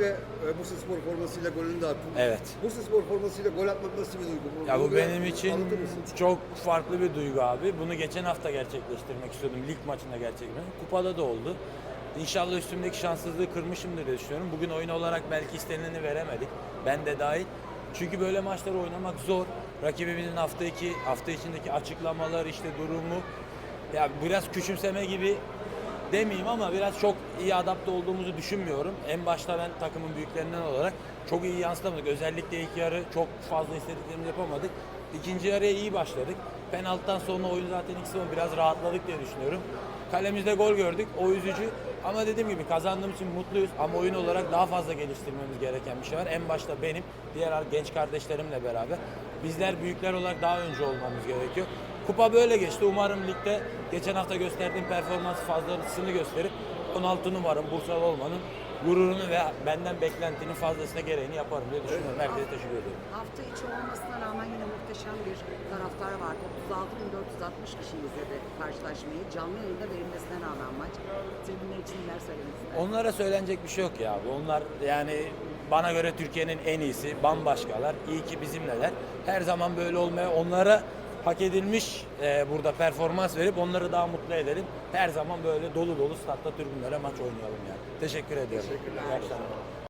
Ve e, Bursa Spor formasıyla golünü de attın. Evet. Bursa Spor formasıyla gol atmak nasıl bir duygu? Ya bu biraz benim için anlatır mısın? çok farklı bir duygu abi. Bunu geçen hafta gerçekleştirmek istiyordum. Lig maçında gerçekleştirmek. Kupada da oldu. İnşallah üstümdeki şanssızlığı kırmışımdır diye düşünüyorum. Bugün oyun olarak belki isteneni veremedik. Ben de dahil. Çünkü böyle maçları oynamak zor. Rakibimizin hafta iki, hafta içindeki açıklamalar, işte durumu ya biraz küçümseme gibi demeyeyim ama biraz çok iyi adapte olduğumuzu düşünmüyorum. En başta ben takımın büyüklerinden olarak çok iyi yansıtamadık. Özellikle ilk yarı çok fazla istediklerimizi yapamadık. İkinci yarıya iyi başladık. Penaltıdan sonra oyun zaten 2-0 biraz rahatladık diye düşünüyorum. Kalemizde gol gördük. O üzücü. Ama dediğim gibi kazandığım için mutluyuz. Ama oyun olarak daha fazla geliştirmemiz gereken bir şey var. En başta benim, diğer genç kardeşlerimle beraber. Bizler büyükler olarak daha önce olmamız gerekiyor. Kupa böyle geçti. Umarım ligde geçen hafta gösterdiğim performans fazlasını gösterip 16 numaram Bursalı olmanın gururunu ve benden beklentinin fazlasına gereğini yaparım diye düşünüyorum. Herkese teşekkür ediyorum. Hafta içi olmasına rağmen yine muhteşem bir taraftar vardı. 36.460 kişi izledi karşılaşmayı. Canlı yayında verilmesine rağmen maç. Tribünler için neler söylemek ister? Onlara söylenecek bir şey yok ya. Onlar yani bana göre Türkiye'nin en iyisi, bambaşkalar. İyi ki bizimleler. Her zaman böyle olmaya onlara hak edilmiş e, burada performans verip onları daha mutlu edelim. Her zaman böyle dolu dolu statta tribünlere maç oynayalım yani. Teşekkür ediyorum. Teşekkürler.